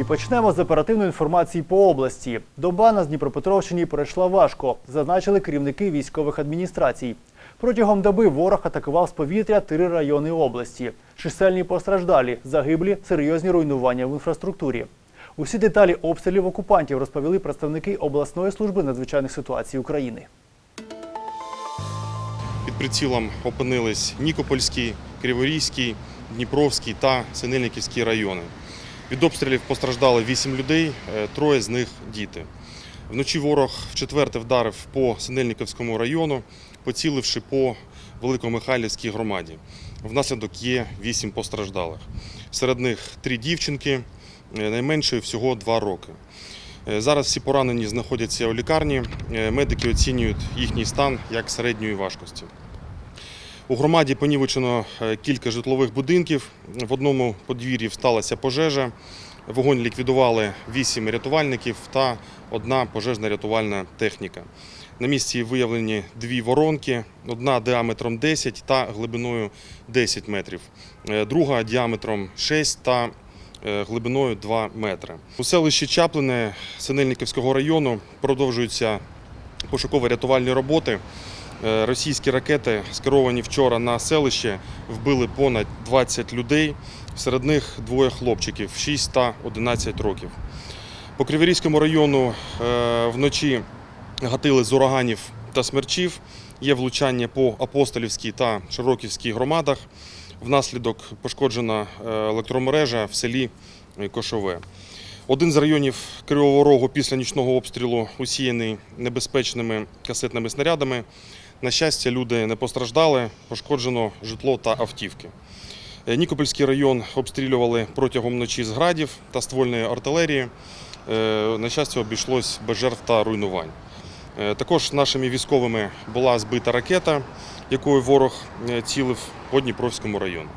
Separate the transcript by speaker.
Speaker 1: І почнемо з оперативної інформації по області. Доба на Дніпропетровщині пройшла важко, зазначили керівники військових адміністрацій. Протягом доби ворог атакував з повітря три райони області. Чисельні постраждалі, загиблі, серйозні руйнування в інфраструктурі. Усі деталі обстрілів окупантів розповіли представники обласної служби надзвичайних ситуацій України.
Speaker 2: Під прицілом опинились Нікопольський, Криворізький, Дніпровський та Синельниківський райони. Від обстрілів постраждали 8 людей, е, троє з них діти. Вночі ворог вчетверте вдарив по Синельниківському району, поціливши по Великомихайлівській громаді. Внаслідок є 8 постраждалих. Серед них три дівчинки, е, найменшої всього 2 роки. Е, Зараз всі поранені знаходяться у лікарні. Медики оцінюють їхній стан як середньої важкості. У громаді понівечено е, кілька житлових будинків. В одному подвір'ї сталася пожежа. Вогонь ліквідували вісім рятувальників та одна пожежна рятувальна техніка. На місці виявлені дві воронки, одна діаметром 10 та глибиною 10 метрів, е, друга діаметром 6 та е, глибиною 2 метри. У селищі Чаплине Синельниківського району продовжуються пошуково-рятувальні роботи. Е, Російські ракети, скеровані вчора на селище, вбили понад 20 людей. Серед них двоє хлопчиків 6 та 11 років. По Криворізькому району е, вночі гатили з ураганів та смерчів. Є влучання по Апостолівській та Широківській громадах. Внаслідок пошкоджена е, електромережа в селі Кошове. Один з районів Кривого Рогу після нічного обстрілу усіяний небезпечними касетними снарядами. На щастя, люди не постраждали, пошкоджено житло та автівки. Е, Нікопольський район обстрілювали протягом ночі з градів та ствольної артилерії. Е, На щастя, обійшлось без жертв та руйнувань. Е, Також нашими військовими була збита ракета, якою ворог цілив по Дніпровському району.